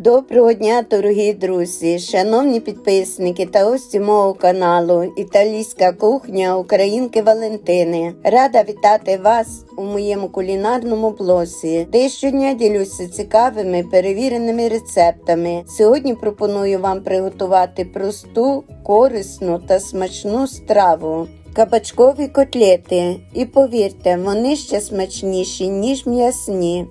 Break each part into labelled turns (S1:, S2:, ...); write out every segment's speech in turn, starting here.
S1: Доброго дня, дорогі друзі, шановні підписники та гості мого каналу Італійська кухня Українки Валентини. Рада вітати вас у моєму кулінарному блозі, де щодня ділюся цікавими перевіреними рецептами. Сьогодні пропоную вам приготувати просту, корисну та смачну страву. Кабачкові котлети. І повірте, вони ще смачніші, ніж м'ясні.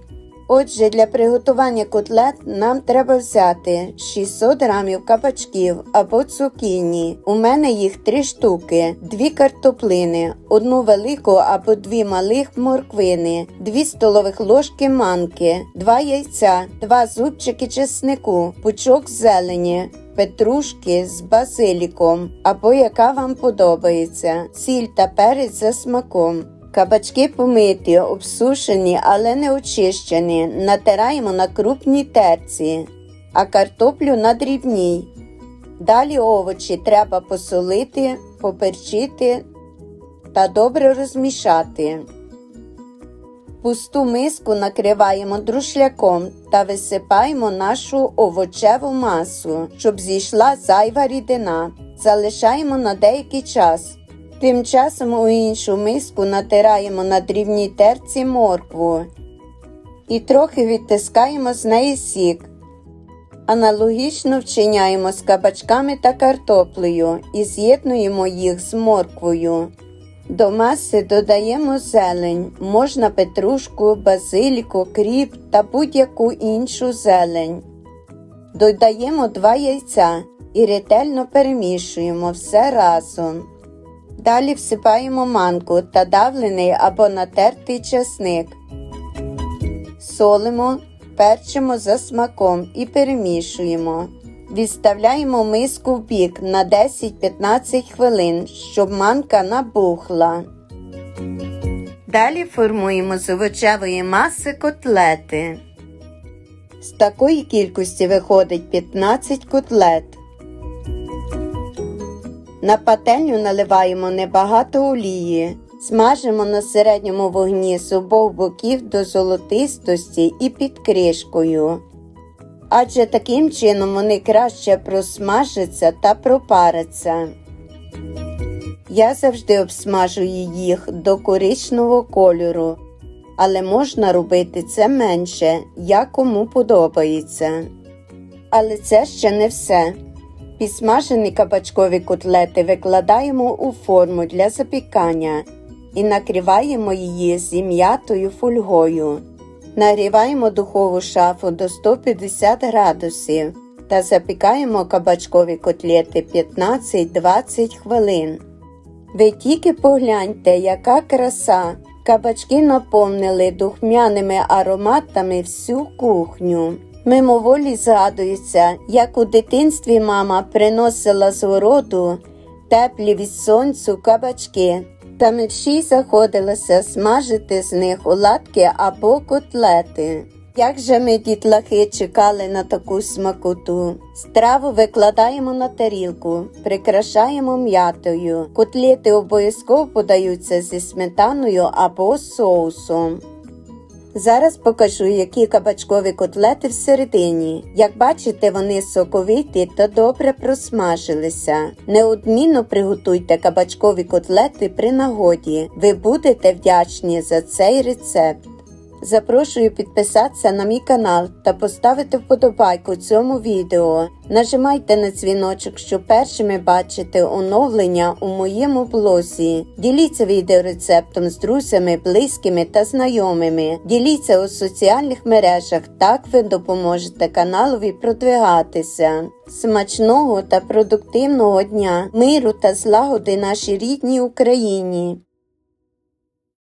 S1: Отже, для приготування котлет нам треба взяти 600 грамів кабачків або цукіні. У мене їх 3 штуки, 2 картоплини, одну велику або 2 малих морквини, 2 столових ложки манки, 2 яйця, 2 зубчики чеснику, пучок зелені. Петрушки з базиліком або яка вам подобається, сіль та перець за смаком. Кабачки помиті, обсушені, але не очищені. Натираємо на крупній терці, а картоплю на дрібній. Далі овочі треба посолити, поперчити та добре розмішати. Пусту миску накриваємо друшляком та висипаємо нашу овочеву масу, щоб зійшла зайва рідина. Залишаємо на деякий час. Тим часом у іншу миску натираємо на дрібній терці моркву і трохи відтискаємо з неї сік. Аналогічно вчиняємо з кабачками та картоплею і з'єднуємо їх з морквою. До маси додаємо зелень, можна петрушку, базиліку, кріп та будь-яку іншу зелень. Додаємо 2 яйця і ретельно перемішуємо все разом. Далі всипаємо манку та давлений або натертий часник. Солимо, перчимо за смаком і перемішуємо. Відставляємо миску в бік на 10-15 хвилин, щоб манка набухла. Далі формуємо з овочевої маси котлети. З такої кількості виходить 15 котлет. На пательню наливаємо небагато олії. Смажимо на середньому вогні з обох боків до золотистості і під кришкою. Адже таким чином вони краще просмажаться та пропаряться. Я завжди обсмажую їх до коричневого кольору, але можна робити це менше, як кому подобається. Але це ще не все. Підсмажені кабачкові котлети викладаємо у форму для запікання і накриваємо її зім'ятою фольгою. Нагріваємо духову шафу до 150 градусів та запікаємо кабачкові котлети 15-20 хвилин. Ви тільки погляньте, яка краса! Кабачки наповнили духмяними ароматами всю кухню. Мимоволі згадується, як у дитинстві мама приносила з городу теплі від сонцю кабачки, та мерщій заходилася смажити з них оладки або котлети. Як же ми, дітлахи, чекали на таку смакоту. Страву викладаємо на тарілку, прикрашаємо м'ятою. Котлети обов'язково подаються зі сметаною або соусом. Зараз покажу, які кабачкові котлети всередині. Як бачите, вони соковиті та добре просмажилися. Неодмінно приготуйте кабачкові котлети при нагоді. Ви будете вдячні за цей рецепт. Запрошую підписатися на мій канал та поставити вподобайку цьому відео. Нажимайте на дзвіночок, щоб першими бачити оновлення у моєму блозі. Діліться відеорецептом з друзями, близькими та знайомими. Діліться у соціальних мережах, так ви допоможете каналові продвигатися. Смачного та продуктивного дня, миру та злагоди нашій рідній Україні.